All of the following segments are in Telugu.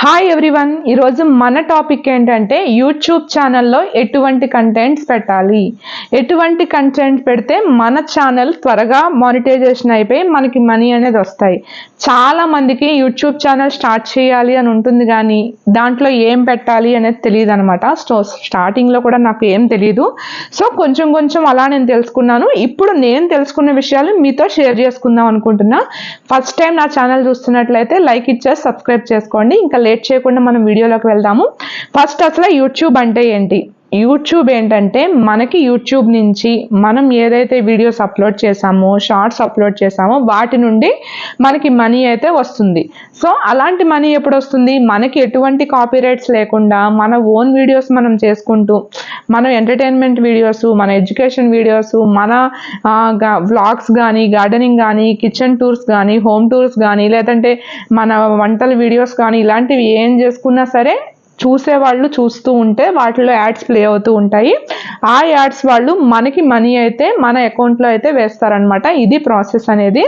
హాయ్ ఎవ్రీవన్ ఈరోజు మన టాపిక్ ఏంటంటే యూట్యూబ్ ఛానల్లో ఎటువంటి కంటెంట్స్ పెట్టాలి? ఎటువంటి కంటెంట్ పెడితే మన ఛానల్ త్వరగా మానిటైజేషన్ అయిపోయి మనకి మనీ అనేది వస్తాయి. చాలా మందికి యూట్యూబ్ ఛానల్ స్టార్ట్ చేయాలి అని ఉంటుంది కానీ దాంట్లో ఏం పెట్టాలి అనేది తెలియదు అనమాట సో స్టార్టింగ్లో కూడా నాకు ఏం తెలియదు సో కొంచెం కొంచెం అలా నేను తెలుసుకున్నాను. ఇప్పుడు నేను తెలుసుకున్న విషయాలు మీతో షేర్ చేసుకుందాం అనుకుంటున్నా. ఫస్ట్ టైం నా ఛానల్ చూస్తున్నట్లయితే లైక్ ఇచ్చేసి సబ్స్క్రైబ్ చేసుకోండి. ఇంకా లేట్ చేయకుండా మనం వీడియోలోకి వెళ్దాము. ఫస్ట్ అసలు యూట్యూబ్ అంటే ఏంటి? యూట్యూబ్ ఏంటంటే మనకి యూట్యూబ్ నుంచి మనం ఏదైతే వీడియోస్ అప్లోడ్ చేసామో షార్ట్స్ అప్లోడ్ చేసామో వాటి నుండి మనకి మనీ అయితే వస్తుంది. సో అలాంటి మనీ ఎప్పుడు వస్తుంది? మనకి ఎటువంటి కాపీరైట్స్ లేకుండా మన ఓన్ వీడియోస్ మనం చేసుకుంటూ మనం ఎంటర్టైన్మెంట్ వీడియోస్ మన ఎడ్యుకేషన్ వీడియోస్ మన వ్లాగ్స్ కానీ గార్డెనింగ్ కానీ కిచెన్ టూర్స్ కానీ హోమ్ టూర్స్ కానీ లేదంటే మన వంటల వీడియోస్ కానీ ఇలాంటివి ఏం చేసుకున్నా సరే చూసేవాళ్ళు చూస్తూ ఉంటే వాటిలో యాడ్స్ ప్లే అవుతూ ఉంటాయి. ఆ యాడ్స్ వాళ్ళు మనకి మనీ అయితే మన అకౌంట్లో అయితే వేస్తారనమాట ఇది ప్రాసెస్ అనేది.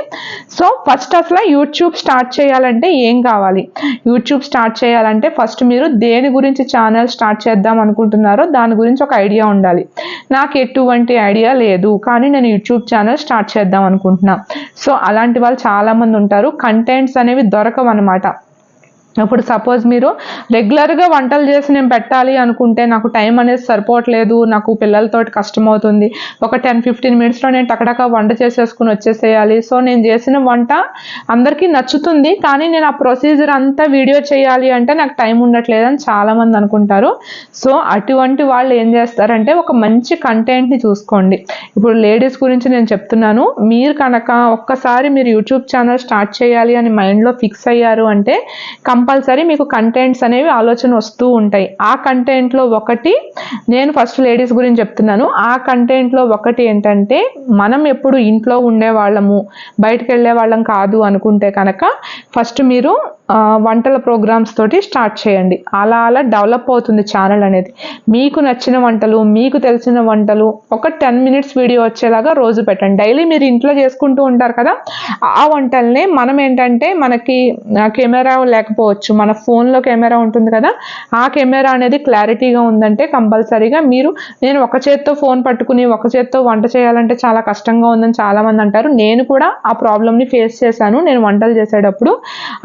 సో ఫస్ట్ అసలు యూట్యూబ్ స్టార్ట్ చేయాలంటే ఏం కావాలి? యూట్యూబ్ స్టార్ట్ చేయాలంటే ఫస్ట్ మీరు దేని గురించి ఛానల్ స్టార్ట్ చేద్దాం అనుకుంటున్నారో దాని గురించి ఒక ఐడియా ఉండాలి. నాకు ఎటువంటి ఐడియా లేదు కానీ నేను యూట్యూబ్ ఛానల్ స్టార్ట్ చేద్దాం అనుకుంటున్నా. సో అలాంటి వాళ్ళు చాలామంది ఉంటారు. కంటెంట్స్ అనేవి దొరకవు అనమాట ఇప్పుడు సపోజ్ మీరు రెగ్యులర్గా వంటలు చేసి నేను పెట్టాలి అనుకుంటే నాకు టైం అనేది సరిపోవట్లేదు నాకు పిల్లలతో కష్టమవుతుంది. ఒక టెన్ ఫిఫ్టీన్ మినిట్స్లో నేను టకటక వంట చేసేసుకుని వచ్చేసేయాలి. సో నేను చేసిన వంట అందరికీ నచ్చుతుంది కానీ నేను ఆ ప్రొసీజర్ అంతా వీడియో చేయాలి అంటే నాకు టైం ఉండట్లేదు అని చాలామంది అనుకుంటారు. సో అటువంటి వాళ్ళు ఏం చేస్తారంటే ఒక మంచి కంటెంట్ని చూసుకోండి. ఇప్పుడు లేడీస్ గురించి నేను చెప్తున్నాను. మీరు కనుక ఒక్కసారి మీరు యూట్యూబ్ ఛానల్ స్టార్ట్ చేయాలి అని మైండ్లో ఫిక్స్ అయ్యారు అంటే కంపల్సరీ మీకు కంటెంట్స్ అనేవి ఆలోచన వస్తూ ఉంటాయి. ఆ కంటెంట్లో ఒకటి నేను ఫస్ట్ లేడీస్ గురించి చెప్తున్నాను. ఆ కంటెంట్లో ఒకటి ఏంటంటే మనం ఎప్పుడు ఇంట్లో ఉండే వాళ్ళము బయటకు వెళ్ళే వాళ్ళం కాదు అనుకుంటే కనుక ఫస్ట్ మీరు వంటల ప్రోగ్రామ్స్ తోటి స్టార్ట్ చేయండి. అలా అలా డెవలప్ అవుతుంది ఛానల్ అనేది. మీకు నచ్చిన వంటలు మీకు తెలిసిన వంటలు ఒక టెన్ మినిట్స్ వీడియో వచ్చేలాగా రోజు పెట్టండి. డైలీ మీరు ఇంట్లో చేసుకుంటూ ఉంటారు కదా ఆ వంటల్నే మనం ఏంటంటే మనకి కెమెరా లేకపోవచ్చు మన ఫోన్లో కెమెరా ఉంటుంది కదా ఆ కెమెరా అనేది క్లారిటీగా ఉందంటే కంపల్సరీగా మీరు నేను ఒక చేత్తో ఫోన్ పట్టుకుని ఒక చేత్తో వంట చేయాలంటే చాలా కష్టంగా ఉందని చాలామంది అంటారు. నేను కూడా ఆ ప్రాబ్లమ్ని ఫేస్ చేశాను. నేను వంటలు చేసేటప్పుడు.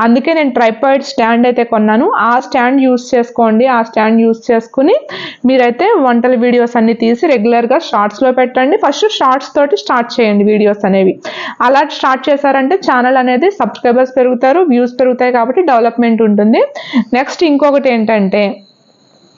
అందుకే నేను ట్రైపాయిడ్ స్టాండ్ అయితే కొన్నాను. ఆ స్టాండ్ యూస్ చేసుకోండి. ఆ స్టాండ్ యూస్ చేసుకుని మీరైతే వంటల వీడియోస్ అన్ని తీసి రెగ్యులర్గా షార్ట్స్లో పెట్టండి. ఫస్ట్ షార్ట్స్ తోటి స్టార్ట్ చేయండి వీడియోస్ అనేవి. అలా స్టార్ట్ చేశారంటే ఛానల్ అనేది సబ్స్క్రైబర్స్ పెరుగుతారు వ్యూస్ పెరుగుతాయి కాబట్టి డెవలప్మెంట్ ఉంటుంది. నెక్స్ట్ ఇంకొకటి ఏంటంటే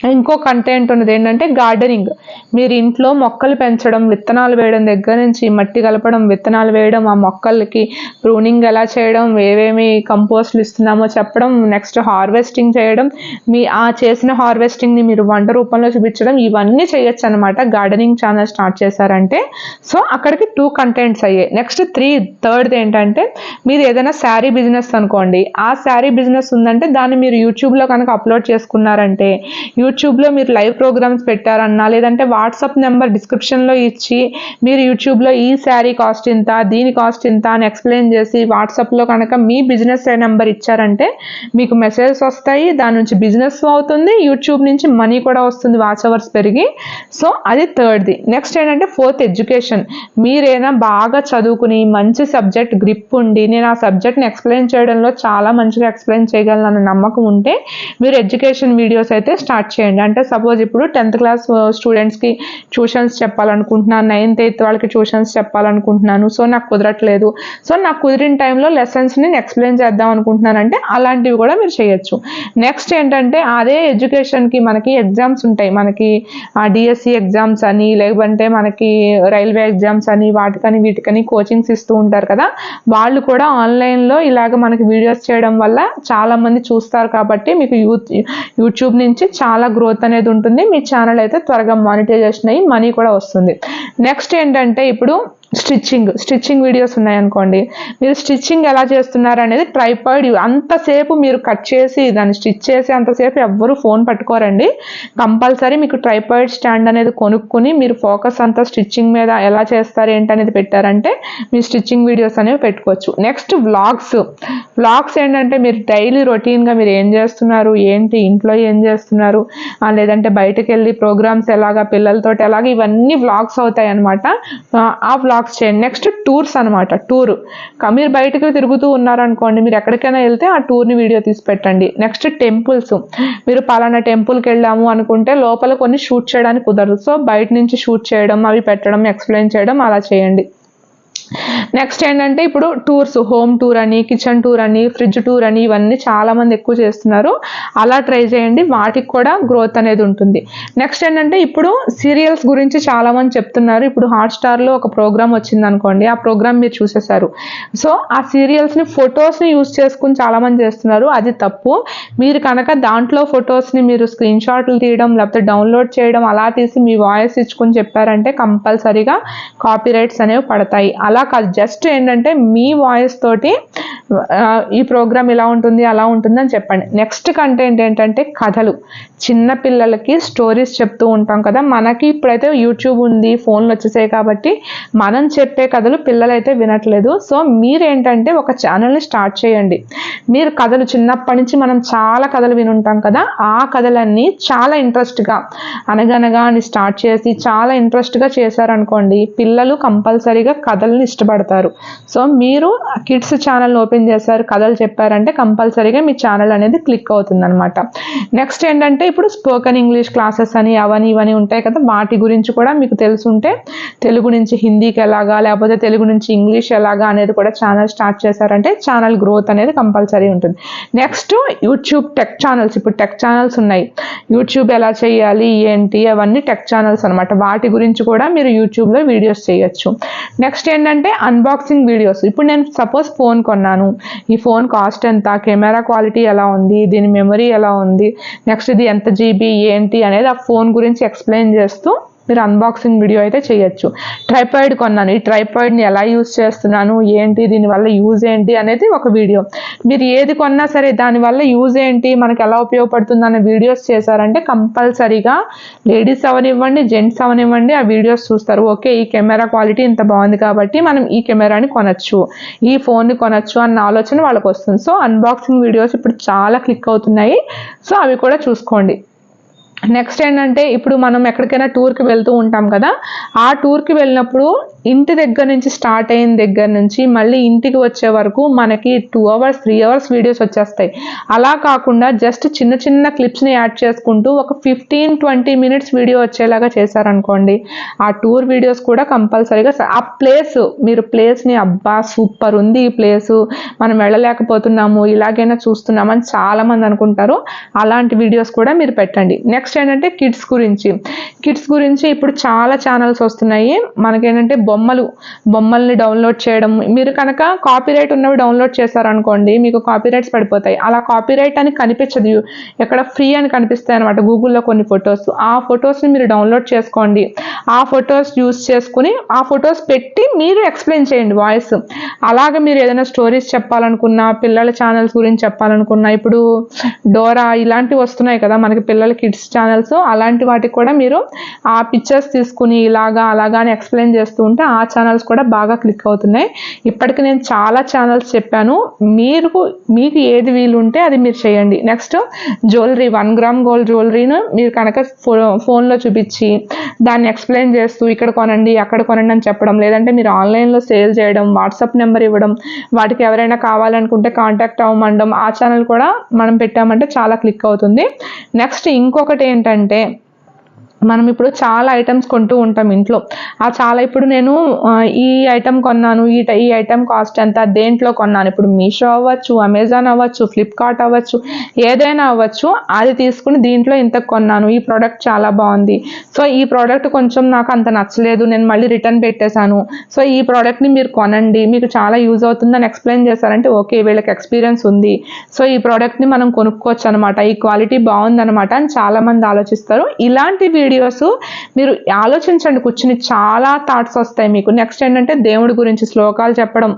ఇంకో కంటెంట్ ఉన్నది ఏంటంటే గార్డెనింగ్ మీరు ఇంట్లో మొక్కలు పెంచడం విత్తనాలు వేయడం దగ్గర నుంచి మట్టి కలపడం విత్తనాలు వేయడం ఆ మొక్కలకి ప్రూనింగ్ ఎలా చేయడం ఏవేమి కంపోస్ట్లు ఇస్తున్నామో చెప్పడం నెక్స్ట్ హార్వెస్టింగ్ చేయడం మీ ఆ చేసిన హార్వెస్టింగ్ని మీరు వంట రూపంలో చూపించడం ఇవన్నీ చేయొచ్చు అనమాట గార్డెనింగ్ ఛానల్ స్టార్ట్ చేశారంటే. సో అక్కడికి టూ కంటెంట్స్ అయ్యాయి. నెక్స్ట్ త్రీ థర్డ్ ఏంటంటే మీరు ఏదైనా శారీ బిజినెస్ అనుకోండి. ఆ శారీ బిజినెస్ ఉందంటే దాన్ని మీరు యూట్యూబ్లో కనుక అప్లోడ్ చేసుకున్నారంటే యూ యూట్యూబ్లో మీరు లైవ్ ప్రోగ్రామ్స్ పెట్టారన్నా లేదంటే వాట్సాప్ నెంబర్ డిస్క్రిప్షన్లో ఇచ్చి మీరు యూట్యూబ్లో ఈ శారీ కాస్ట్ ఇంత దీని కాస్ట్ ఇంత అని ఎక్స్ప్లెయిన్ చేసి వాట్సాప్లో కనుక మీ బిజినెస్ నెంబర్ ఇచ్చారంటే మీకు మెసేజెస్ వస్తాయి దాని నుంచి బిజినెస్ అవుతుంది యూట్యూబ్ నుంచి మనీ కూడా వస్తుంది వాచ్ అవర్స్ పెరిగి. సో అది థర్డ్ది. నెక్స్ట్ ఏంటంటే ఫోర్త్ ఎడ్యుకేషన్. మీరైనా బాగా చదువుకుని మంచి సబ్జెక్ట్ గ్రిప్ ఉండి నేను ఆ సబ్జెక్ట్ని ఎక్స్ప్లెయిన్ చేయడంలో చాలా మంచిగా ఎక్స్ప్లెయిన్ చేయగలను అన్న నమ్మకం ఉంటే మీరు ఎడ్యుకేషన్ వీడియోస్ అయితే స్టార్ట్ చేయండి. అంటే సపోజ్ ఇప్పుడు టెన్త్ క్లాస్ స్టూడెంట్స్కి ట్యూషన్స్ చెప్పాలనుకుంటున్నాను నైన్త్ ఎయిత్ వాళ్ళకి ట్యూషన్స్ చెప్పాలనుకుంటున్నాను సో నాకు కుదరట్లేదు. సో నాకు కుదిరిన టైంలో లెసన్స్ నేను ఎక్స్ప్లెయిన్ చేద్దాం అనుకుంటున్నాను. అంటే అలాంటివి కూడా మీరు చేయొచ్చు. నెక్స్ట్ ఏంటంటే అదే ఎడ్యుకేషన్కి మనకి ఎగ్జామ్స్ ఉంటాయి. మనకి డిఎస్సి ఎగ్జామ్స్ అని లేకుంటే మనకి రైల్వే ఎగ్జామ్స్ అని వాటికని వీటికని కోచింగ్స్ ఇస్తూ ఉంటారు కదా. వాళ్ళు కూడా ఆన్లైన్లో ఇలాగ మనకి వీడియోస్ చేయడం వల్ల చాలామంది చూస్తారు కాబట్టి మీకు యూత్ యూట్యూబ్ నుంచి చాలా గ్రోత్ అనేది ఉంటుంది. మీ ఛానల్ అయితే త్వరగా మానిటైజేషన్ అయ్యి మనీ కూడా వస్తుంది. నెక్స్ట్ ఏంటంటే ఇప్పుడు స్టిచ్చింగ్ స్టిచ్చింగ్ వీడియోస్ ఉన్నాయనుకోండి. మీరు స్టిచ్చింగ్ ఎలా చేస్తున్నారు అనేది ట్రైపాయిడ్ అంతసేపు మీరు కట్ చేసి దాన్ని స్టిచ్ చేసి అంతసేపు ఎవ్వరూ ఫోన్ పట్టుకోరండి. కంపల్సరీ మీకు ట్రైపాయిడ్ స్టాండ్ అనేది కొనుక్కుని మీరు ఫోకస్ అంతా స్టిచ్చింగ్ మీద ఎలా చేస్తారు ఏంటి అనేది పెట్టారంటే మీ స్టిచ్చింగ్ వీడియోస్ అనేవి పెట్టుకోవచ్చు. Next vlogs. వ్లాగ్స్ ఏంటంటే మీరు డైలీ రొటీన్గా మీరు ఏం చేస్తున్నారు ఏంటి ఇంట్లో ఏం చేస్తున్నారు లేదంటే బయటకు వెళ్ళి ప్రోగ్రామ్స్ ఎలాగా పిల్లలతో ఎలాగా ఇవన్నీ వ్లాగ్స్ అవుతాయి అనమాట ఆ బాక్స్ చేయండి నెక్స్ట్ టూర్స్ అనమాట టూర్ మీరు బయటకు తిరుగుతూ ఉన్నారనుకోండి మీరు ఎక్కడికైనా వెళ్తే ఆ టూర్ని వీడియో తీసి పెట్టండి. నెక్స్ట్ టెంపుల్స్ మీరు పలానా టెంపుల్కి వెళ్ళాము అనుకుంటే లోపల కొన్ని షూట్ చేయడానికి కుదరదు. సో బయట నుంచి షూట్ చేయడం అవి పెట్టడం ఎక్స్ప్లెయిన్ చేయడం అలా చేయండి. నెక్స్ట్ ఏంటంటే ఇప్పుడు టూర్స్ హోమ్ టూర్ అని కిచెన్ టూర్ అని ఫ్రిడ్జ్ టూర్ అని ఇవన్నీ చాలా మంది ఎక్కువ చేస్తున్నారు. అలా ట్రై చేయండి వాటికి కూడా గ్రోత్ అనేది ఉంటుంది. నెక్స్ట్ ఏంటంటే ఇప్పుడు సీరియల్స్ గురించి చాలామంది చెప్తున్నారు. ఇప్పుడు హాట్స్టార్లో ఒక ప్రోగ్రామ్ వచ్చింది అనుకోండి ఆ ప్రోగ్రామ్ మీరు చూసేశారు. సో ఆ సీరియల్స్ని ఫొటోస్ని యూస్ చేసుకుని చాలామంది చేస్తున్నారు. అది తప్పు. మీరు కనుక దాంట్లో ఫొటోస్ని మీరు స్క్రీన్ షాట్లు తీయడం లేకపోతే డౌన్లోడ్ చేయడం అలా తీసి మీ వాయిస్ ఇచ్చుకుని చెప్పారంటే కంపల్సరీగా కాపీ రైట్స్ అనేవి పడతాయి. అలా అలా కాదు. జస్ట్ ఏంటంటే మీ వాయిస్ తోటి ఈ ప్రోగ్రామ్ ఇలా ఉంటుంది అలా ఉంటుంది అని చెప్పండి. నెక్స్ట్ కంటెంట్ ఏంటంటే కథలు. చిన్న పిల్లలకి స్టోరీస్ చెప్తూ ఉంటాం కదా. మనకి ఇప్పుడైతే యూట్యూబ్ ఉంది ఫోన్లు వచ్చేసాయి కాబట్టి మనం చెప్పే కథలు పిల్లలైతే వినట్లేదు. సో మీరేంటంటే ఒక ఛానల్ని స్టార్ట్ చేయండి. మీరు కథలు చిన్నప్పటి నుంచి మనం చాలా కథలు వినుంటాం కదా. ఆ కథలన్నీ చాలా ఇంట్రెస్ట్గా అనగనగా అని స్టార్ట్ చేసి చాలా ఇంట్రెస్ట్గా చేశారనుకోండి పిల్లలు కంపల్సరీగా కథల్ని ఇష్టపడతారు. సో మీరు కిడ్స్ ఛానల్ ఓపెన్ చేశారు కథలు చెప్పారంటే కంపల్సరీగా మీ ఛానల్ అనేది క్లిక్ అవుతుంది అనమాట నెక్స్ట్ ఏంటంటే ఇప్పుడు స్పోకెన్ ఇంగ్లీష్ క్లాసెస్ అని అవని ఇవని ఉంటాయి కదా వాటి గురించి కూడా మీకు తెలుసుంటే తెలుగు నుంచి హిందీకి ఎలాగా లేకపోతే తెలుగు నుంచి ఇంగ్లీష్ ఎలాగా అనేది కూడా ఛానల్ స్టార్ట్ చేశారంటే ఛానల్ గ్రోత్ అనేది కంపల్సరీ ఉంటుంది. Next YouTube tech channels. ఇప్పుడు టెక్ ఛానల్స్ ఉన్నాయి. యూట్యూబ్ ఎలా చేయాలి ఏంటి అవన్నీ టెక్ ఛానల్స్ అనమాట వాటి గురించి కూడా మీరు యూట్యూబ్లో వీడియోస్ చేయొచ్చు. నెక్స్ట్ ఏంటంటే అన్బాక్సింగ్ వీడియోస్ ఇప్పుడు నేను సపోజ్ ఫోన్ కొన్నాను. ఈ ఫోన్ కాస్ట్ ఎంత? కెమెరా క్వాలిటీ ఎలా ఉంది? దీని మెమరీ ఎలా ఉంది? నెక్స్ట్ ఇది ఎంత జీబీ ఏంటి అనేది ఆ ఫోన్ గురించి ఎక్స్ప్లెయిన్ చేస్తూ మీరు అన్బాక్సింగ్ వీడియో అయితే చేయొచ్చు. ట్రైపాయిడ్ కొన్నాను. ఈ ట్రైపాయిడ్ని ఎలా యూజ్ చేస్తున్నాను? ఏంటి? దీనివల్ల యూజ్ ఏంటి? అనేది ఒక వీడియో మీరు ఏది కొన్నా సరే దానివల్ల యూజ్ ఏంటి? మనకు ఎలా ఉపయోగపడుతుంది అనే వీడియోస్ చేశారంటే కంపల్సరీగా లేడీస్ అవనివ్వండి జెంట్స్ అవనివ్వండి ఆ వీడియోస్ చూస్తారు. ఓకే ఈ కెమెరా క్వాలిటీ ఇంత బాగుంది కాబట్టి మనం ఈ కెమెరాని కొనచ్చు. ఈ ఫోన్ని కొనచ్చు అన్న ఆలోచన వాళ్ళకి వస్తుంది సో అన్బాక్సింగ్ వీడియోస్ ఇప్పుడు చాలా క్లిక్ అవుతున్నాయి. సో అవి కూడా చూసుకోండి. నెక్స్ట్ ఏంటంటే ఇప్పుడు మనం ఎక్కడికైనా టూర్కి వెళ్తూ ఉంటాం కదా ఆ టూర్కి వెళ్ళినప్పుడు ఇంటి దగ్గర నుంచి స్టార్ట్ అయిన దగ్గర నుంచి మళ్ళీ ఇంటికి వచ్చే వరకు మనకి two hours three hours videos వచ్చేస్తాయి. అలా కాకుండా జస్ట్ చిన్న చిన్న క్లిప్స్ని యాడ్ చేసుకుంటూ ఒక ఫిఫ్టీన్ ట్వంటీ మినిట్స్ వీడియో వచ్చేలాగా చేశారనుకోండి ఆ టూర్ వీడియోస్ కూడా కంపల్సరీగా ఆ ప్లేస్ మీరు ప్లేస్ని అబ్బా సూపర్ ఉంది ఈ ప్లేసు మనం వెళ్ళలేకపోతున్నాము ఇలాగైనా చూస్తున్నామని చాలామంది అనుకుంటారు. అలాంటి వీడియోస్ కూడా మీరు పెట్టండి. నెక్స్ట్ ఏంటంటే కిడ్స్ గురించి. కిడ్స్ గురించి ఇప్పుడు చాలా ఛానల్స్ వస్తున్నాయి. మనకేంటంటే బొమ్మలు బొమ్మల్ని డౌన్లోడ్ చేయడం. మీరు కనుక కాపీరైట్ ఉన్నవి డౌన్లోడ్ చేశారనుకోండి మీకు కాపీరైట్స్ పడిపోతాయి. అలా కాపీరైట్ అని కనిపించదు. ఎక్కడ ఫ్రీ అని కనిపిస్తాయి అనమాట గూగుల్లో కొన్ని ఫొటోస్ ఆ ఫొటోస్ని మీరు డౌన్లోడ్ చేసుకోండి. ఆ ఫొటోస్ యూస్ చేసుకుని ఆ ఫొటోస్ పెట్టి మీరు ఎక్స్ప్లెయిన్ చేయండి వాయిస్ అలాగే మీరు ఏదైనా స్టోరీస్ చెప్పాలనుకున్నా పిల్లల ఛానల్స్ గురించి చెప్పాలనుకున్నా ఇప్పుడు డోరా ఇలాంటివి వస్తున్నాయి కదా మనకి పిల్లల కిడ్స్ ఛానల్స్ అలాంటి వాటికి కూడా మీరు ఆ పిక్చర్స్ తీసుకుని ఇలాగా అలాగా అని ఎక్స్ప్లెయిన్ చేస్తూ ఉంటే ఆ ఛానల్స్ కూడా బాగా క్లిక్ అవుతున్నాయి. ఇప్పటికి నేను చాలా ఛానల్స్ చెప్పాను. మీరు మీకు ఏది వీలు ఉంటే అది మీరు చేయండి. Next jewellery one gram gold జ్యువెలరీను మీరు కనుక ఫో ఫోన్లో చూపించి దాన్ని ఎక్స్ప్లెయిన్ చేస్తూ ఇక్కడ కొనండి అక్కడ కొనండి అని చెప్పడం లేదంటే మీరు ఆన్లైన్లో సేల్ చేయడం వాట్సాప్ నెంబర్ ఇవ్వడం వాటికి ఎవరైనా కావాలనుకుంటే కాంటాక్ట్ అవ్వమండం ఆ ఛానల్ కూడా మనం పెట్టామంటే చాలా క్లిక్ అవుతుంది. నెక్స్ట్ ఇంకొకటి ఏంటంటే మనం ఇప్పుడు చాలా ఐటమ్స్ కొంటూ ఉంటాం ఇంట్లో. ఆ చాలా ఇప్పుడు నేను ఈ ఐటమ్ కొన్నాను ఈ ఈ ఐటమ్ కాస్ట్ ఎంత దేంట్లో కొన్నాను. ఇప్పుడు మీషో అవ్వచ్చు అమెజాన్ అవ్వచ్చు ఫ్లిప్కార్ట్ అవ్వచ్చు ఏదైనా అవ్వచ్చు అది తీసుకుని దీంట్లో ఇంత కొన్నాను. ఈ ప్రోడక్ట్ చాలా బాగుంది. సో ఈ ప్రోడక్ట్ కొంచెం నాకు అంత నచ్చలేదు. నేను మళ్ళీ రిటర్న్ పెట్టేశాను. సో ఈ ప్రోడక్ట్ని మీరు కొనండి. మీకు చాలా యూజ్ అవుతుందని ఎక్స్ప్లెయిన్ చేశారంటే ఓకే వీళ్ళకి ఎక్స్పీరియన్స్ ఉంది. సో ఈ ప్రోడక్ట్ని మనం కొనుక్కోవచ్చు అనమాట ఈ క్వాలిటీ బాగుందనమాట అని చాలామంది ఆలోచిస్తారు. ఇలాంటి వీడియోస్ మీరు ఆలోచించండి కూర్చుని చాలా థాట్స్ వస్తాయి మీకు. నెక్స్ట్ ఏంటంటే దేవుడి గురించి శ్లోకాలు చెప్పడం.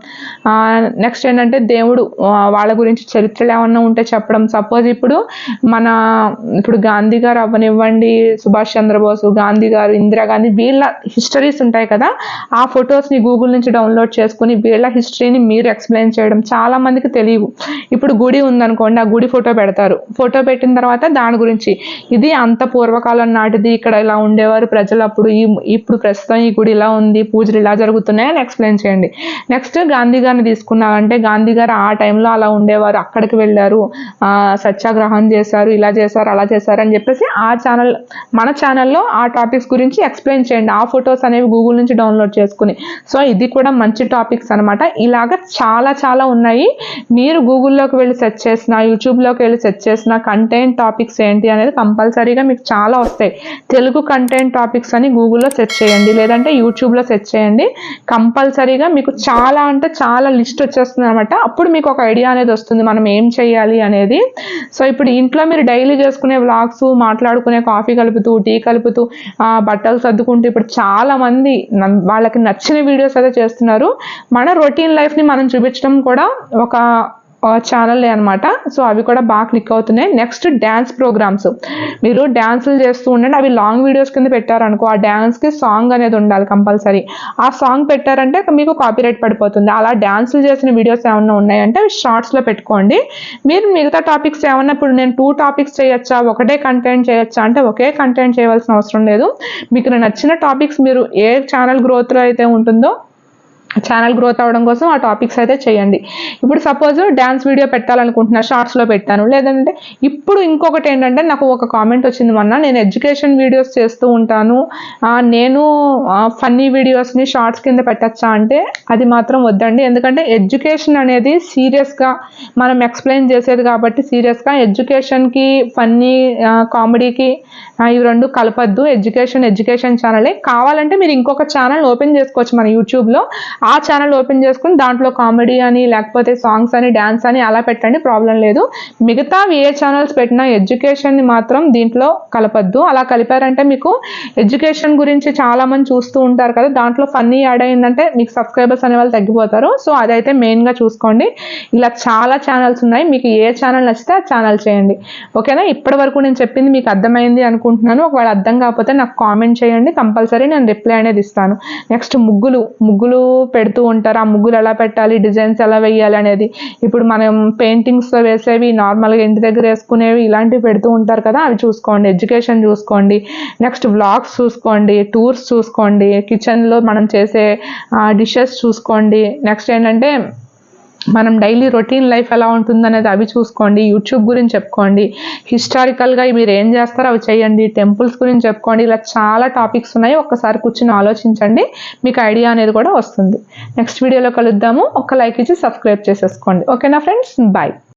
నెక్స్ట్ ఏంటంటే దేవుడు వాళ్ళ గురించి చరిత్రలు ఏమన్నా ఉంటే చెప్పడం. సపోజ్ ఇప్పుడు మన ఇప్పుడు గాంధీ గారు అవ్వనివ్వండి సుభాష్ చంద్రబోసు గాంధీ గారు ఇందిరాగాంధీ వీళ్ళ హిస్టరీస్ ఉంటాయి కదా. ఆ ఫొటోస్ని గూగుల్ నుంచి డౌన్లోడ్ చేసుకుని వీళ్ళ హిస్టరీని మీరు ఎక్స్ప్లెయిన్ చేయడం చాలా మందికి తెలియవు. ఇప్పుడు గుడి ఉందనుకోండి ఆ గుడి ఫోటో పెడతారు. ఫోటో పెట్టిన తర్వాత దాని గురించి ఇది అంత పూర్వకాలం నాటిది ఇక్కడ ఇలా ఉండేవారు ప్రజలు అప్పుడు ఈ ఇప్పుడు ప్రస్తుతం ఈ గుడి ఇలా ఉంది పూజలు ఇలా జరుగుతున్నాయి అని ఎక్స్ప్లెయిన్ చేయండి. నెక్స్ట్ గాంధీ గారిని తీసుకున్నారంటే గాంధీ గారు ఆ టైంలో అలా ఉండేవారు. అక్కడికి వెళ్ళారు. సత్యాగ్రహం చేశారు ఇలా చేశారు అలా చేశారు అని చెప్పేసి ఆ ఛానల్ మన ఛానల్లో ఆ టాపిక్స్ గురించి ఎక్స్ప్లెయిన్ చేయండి. ఆ ఫొటోస్ అనేవి గూగుల్ నుంచి డౌన్లోడ్ చేసుకుని. సో ఇది కూడా మంచి టాపిక్స్ అనమాట ఇలాగ చాలా చాలా ఉన్నాయి. మీరు గూగుల్లోకి వెళ్ళి సెర్చ్ చేసిన యూట్యూబ్లోకి వెళ్ళి సెర్చ్ చేసిన కంటెంట్ టాపిక్స్ ఏంటి అనేది కంపల్సరీగా మీకు చాలా వస్తాయి. తెలుగు కంటెంట్ టాపిక్స్ అని గూగుల్లో సెర్చ్ చేయండి. లేదంటే యూట్యూబ్లో సెర్చ్ చేయండి. కంపల్సరీగా మీకు చాలా అంటే చాలా లిస్ట్ వచ్చేస్తుంది అనమాట అప్పుడు మీకు ఒక ఐడియా అనేది వస్తుంది మనం ఏం చేయాలి అనేది. సో ఇప్పుడు ఇంట్లో మీరు డైలీ చేసుకునే వ్లాగ్స్ మాట్లాడుకునే కాఫీ కలుపుతూ టీ కలుపుతూ బట్టలు సర్దుకుంటూ ఇప్పుడు చాలామంది వాళ్ళకి నచ్చిన వీడియోస్ అయితే చేస్తున్నారు. మన రొటీన్ లైఫ్ని మనం చూపించడం కూడా ఒక ఛానల్ అనమాట సో అవి కూడా బాగా క్లిక్ అవుతున్నాయి. నెక్స్ట్ డ్యాన్స్ ప్రోగ్రామ్స్ మీరు డ్యాన్సులు చేస్తూ ఉండండి. అవి లాంగ్ వీడియోస్ కింద పెట్టారనుకో ఆ డ్యాన్స్కి సాంగ్ అనేది ఉండాలి కంపల్సరీ ఆ సాంగ్ పెట్టారంటే మీకు కాపీరైట్ పడిపోతుంది. అలా డ్యాన్సులు చేసిన వీడియోస్ ఏమన్నా ఉన్నాయంటే అవి షార్ట్స్లో పెట్టుకోండి. మీరు మిగతా టాపిక్స్ ఏమన్నా ఇప్పుడు నేను టూ టాపిక్స్ చేయొచ్చా ఒకటే కంటెంట్ చేయొచ్చా అంటే ఒకే కంటెంట్ చేయవలసిన అవసరం లేదు. మీకు నచ్చిన టాపిక్స్ మీరు ఏ ఛానల్ గ్రోత్లో అయితే ఉంటుందో ఛానల్ గ్రోత్ అవ్వడం కోసం ఆ టాపిక్స్ అయితే చేయండి. ఇప్పుడు సపోజ్ డ్యాన్స్ వీడియో పెట్టాలనుకుంటున్నా షార్ట్స్లో పెట్టాను. లేదంటే ఇప్పుడు ఇంకొకటి ఏంటంటే నాకు ఒక కామెంట్ వచ్చింది మొన్న. నేను ఎడ్యుకేషన్ వీడియోస్ చేస్తూ ఉంటాను. నేను ఫన్నీ వీడియోస్ని షార్ట్స్ కింద పెట్టచ్చా అంటే అది మాత్రం వద్దండి. ఎందుకంటే ఎడ్యుకేషన్ అనేది సీరియస్గా మనం ఎక్స్ప్లెయిన్ చేసేది కాబట్టి సీరియస్గా ఎడ్యుకేషన్కి ఫన్నీ కామెడీకి ఇవి రెండు కలపద్దు. ఎడ్యుకేషన్ ఎడ్యుకేషన్ ఛానలే కావాలంటే మీరు ఇంకొక ఛానల్ ఓపెన్ చేసుకోవచ్చు మన యూట్యూబ్లో ఆ ఛానల్ ఓపెన్ చేసుకుని దాంట్లో కామెడీ అని లేకపోతే సాంగ్స్ అని డ్యాన్స్ అని అలా పెట్టండి ప్రాబ్లం లేదు. మిగతా ఏ ఛానల్స్ పెట్టినా ఎడ్యుకేషన్ని మాత్రం దీంట్లో కలపద్దు. అలా కలిపారంటే మీకు ఎడ్యుకేషన్ గురించి చాలామంది చూస్తూ ఉంటారు కదా దాంట్లో ఫన్నీ యాడ్ అయిందంటే మీకు సబ్స్క్రైబర్స్ అనే వాళ్ళు తగ్గిపోతారు. సో అదైతే మెయిన్గా చూసుకోండి. ఇలా చాలా ఛానల్స్ ఉన్నాయి. మీకు ఏ ఛానల్ నచ్చితే ఆ ఛానల్ చేయండి. ఓకేనా? ఇప్పటి వరకు నేను చెప్పింది మీకు అర్థమైంది అనుకుంటున్నాను. అనుకుంటున్నాను ఒకవేళ అర్థం కాకపోతే నాకు కామెంట్ చేయండి. కంపల్సరీ నేను రిప్లై అనేది ఇస్తాను. నెక్స్ట్ ముగ్గులు. ముగ్గులు పెడుతూ ఉంటారు. ఆ ముగ్గులు ఎలా పెట్టాలి? డిజైన్స్ ఎలా వేయాలి అనేది. ఇప్పుడు మనం పెయింటింగ్స్తో వేసేవి నార్మల్గా ఇంటి దగ్గర వేసుకునేవి ఇలాంటివి పెడుతూ ఉంటారు కదా. అవి చూసుకోండి. ఎడ్యుకేషన్ చూసుకోండి. నెక్స్ట్ వ్లాగ్స్ చూసుకోండి. టూర్స్ చూసుకోండి. కిచెన్లో మనం చేసే డిషెస్ చూసుకోండి. నెక్స్ట్ ఏంటంటే మనం డైలీ రొటీన్ లైఫ్ ఎలా ఉంటుందనేది అవి చూసుకోండి యూట్యూబ్ గురించి చెప్పుకోండి. హిస్టారికల్గా మీరు ఏం చేస్తారో అవి చేయండి. టెంపుల్స్ గురించి చెప్పుకోండి. ఇలా చాలా టాపిక్స్ ఉన్నాయి. ఒక్కసారి కూర్చొని ఆలోచించండి. మీకు ఐడియా అనేది కూడా వస్తుంది. నెక్స్ట్ వీడియోలో కలుద్దాము. ఒక లైక్ ఇచ్చి సబ్స్క్రైబ్ చేసేసుకోండి. ఓకేనా ఫ్రెండ్స్? బాయ్.